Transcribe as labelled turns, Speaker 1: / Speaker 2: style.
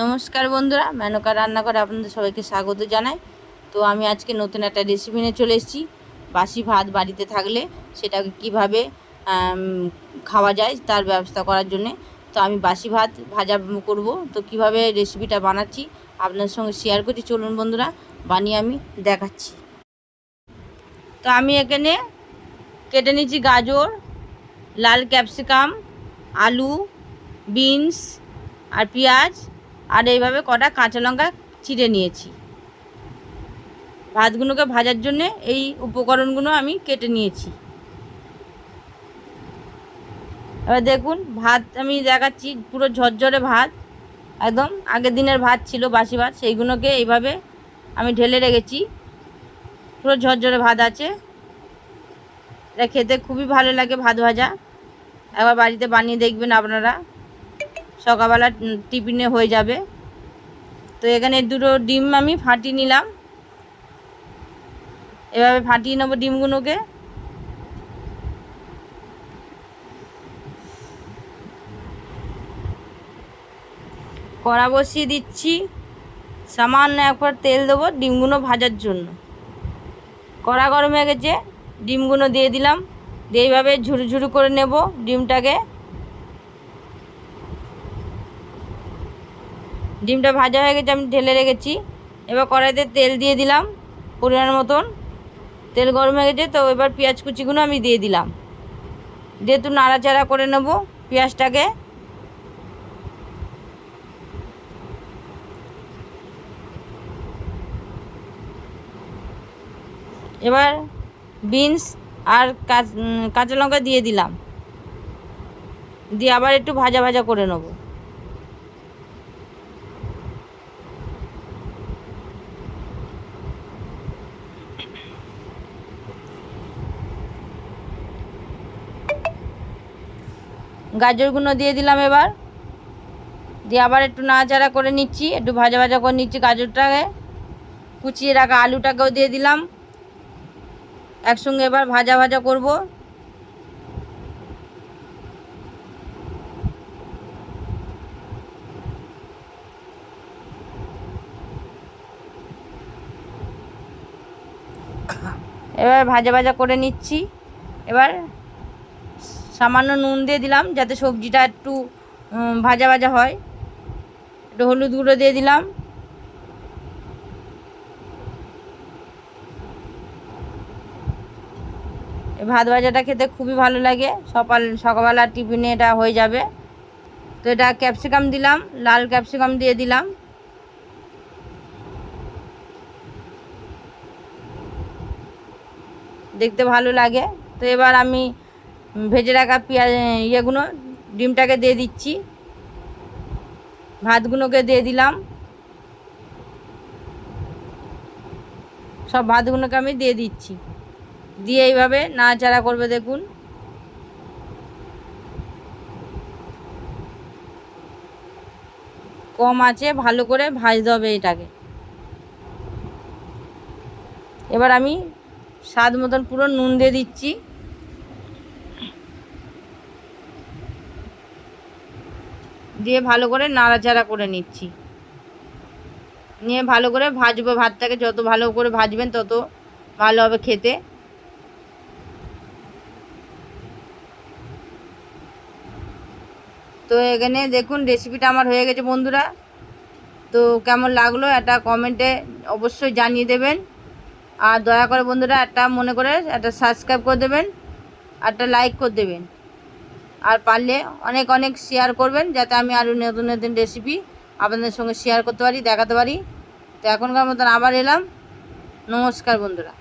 Speaker 1: নমস্কার বন্ধুরা, মেনকা রান্না করে আপনাদের সবাইকে স্বাগত জানাই। তো আমি আজকে নতুন একটা রেসিপি নিয়ে চলে এসেছি। বাসি ভাত বাড়িতে থাকলে সেটাকে কীভাবে খাওয়া যায় তার ব্যবস্থা করার জন্যে। তো আমি বাসি ভাত ভাজা করব। তো কীভাবে রেসিপিটা বানাচ্ছি আপনাদের সঙ্গে শেয়ার করছি চলুন বন্ধুরা, বানিয়ে আমি দেখাচ্ছি। তো আমি এখানে কেটে নিচ্ছি গাজর, লাল ক্যাপসিকাম, আলু, বিনস আর পেঁয়াজ। আর এইভাবে কটা কাঁচা লঙ্কা চিড়ে নিয়েছি। ভাতগুলোকে ভাজার জন্যে এই উপকরণগুলো আমি কেটে নিয়েছি। এবার দেখুন, ভাত আমি দেখাচ্ছি, পুরো ঝরঝরে ভাত। একদম আগের দিনের ভাত ছিল, বাসি ভাত, সেইগুলোকে এইভাবে আমি ঢেলে রেখেছি। পুরো ঝরঝরে ভাত আছে। এটা খেতে খুবই ভালো লাগে ভাত ভাজা। একবার বাড়িতে বানিয়ে দেখবেন আপনারা। সকালবেলা টিফিনে হয়ে যাবে। তো এখানে দুটো ডিম আমি ফাটিয়ে নিলাম। এভাবে ফাটিয়ে নেব ডিমগুলোকে। কড়া বসিয়ে দিচ্ছি। সামান্য একবার তেল দেবো ডিমগুলো ভাজার জন্য। কড়া গরম হয়ে গেছে, ডিমগুলো দিয়ে দিলাম। দিয়ে এইভাবে ঝুরু ঝুরু করে নেব ডিমটাকে। ডিমটা ভাজা হয়ে গেছে, আমি ঢেলে রেখেছি। এবার কড়াইতে তেল দিয়ে দিলাম পরিমাণ মতন। তেল গরম হয়ে গেছে, তো এবার পেঁয়াজ কুচিগুলো আমি দিয়ে দিলাম। দিয়ে একটু নাড়াচাড়া করে নেব পেঁয়াজটাকে। এবার বিনস আর কাঁচ- লঙ্কা দিয়ে দিলাম। দিয়ে আবার একটু ভাজা ভাজা করে নেব। গাজরগুলো দিয়ে দিলাম এবার। দিয়ে আবার একটু নাড়াচাড়া করে নিচ্ছি, একটু ভাজা ভাজা করে নিচ্ছি গাজরটাকে। কুচিয়ে রাখা আলুটাকেও দিয়ে দিলাম। একসঙ্গে এবার ভাজা ভাজা করব। এবার ভাজা ভাজা করে নিচ্ছি। এবার সামান্য নুন দিয়ে দিলাম যাতে সবজিটা একটু ভাজা ভাজা হয়। একটু হলুদ গুঁড়ো দিয়ে দিলাম। ভাত ভাজাটা খেতে খুবই ভালো লাগে। সকাল, সকালবেলা টিফিনে এটা হয়ে যাবে। তো এটা ক্যাপসিকাম দিলাম, লাল ক্যাপসিকাম দিয়ে দিলাম। দেখতে ভালো লাগে। তো এবার আমি ভেজে রাখা পেঁয়াজ, ইয়েগুলো, ডিমটাকে দিয়ে দিচ্ছি। ভাতগুলোকে দিয়ে দিলাম। সব ভাতগুলোকে আমি দিয়ে দিচ্ছি। দিয়ে এইভাবে নাড়াচাড়া করবে, দেখুন। কম আছে, ভালো করে ভাজতে হবে এটাকে। এবার আমি স্বাদ মতন পুরো নুন দিয়ে দিচ্ছি। দিয়ে ভালো করে নাড়াচাড়া করে নিচ্ছি। নিয়ে ভালো করে ভাজবো ভাতটাকে, যত ভালো করে ভাজবেন তত ভালো হবে খেতে। তো এখানে দেখুন রেসিপিটা আমার হয়ে গেছে বন্ধুরা। তো কেমন লাগল একটা কমেন্টে অবশ্যই জানিয়ে দেবেন। আর দয়া করে বন্ধুরা একটা মনে করে একটা সাবস্ক্রাইব করে দেবেন, একটা লাইক করে দেবেন। আর পারলে অনেক অনেক শেয়ার করবেন যাতে আমি আরও নতুন নতুন রেসিপি আপনাদের সঙ্গে শেয়ার করতে পারি, দেখাতে পারি। তো এখনকার মতন আবার এলাম। নমস্কার বন্ধুরা।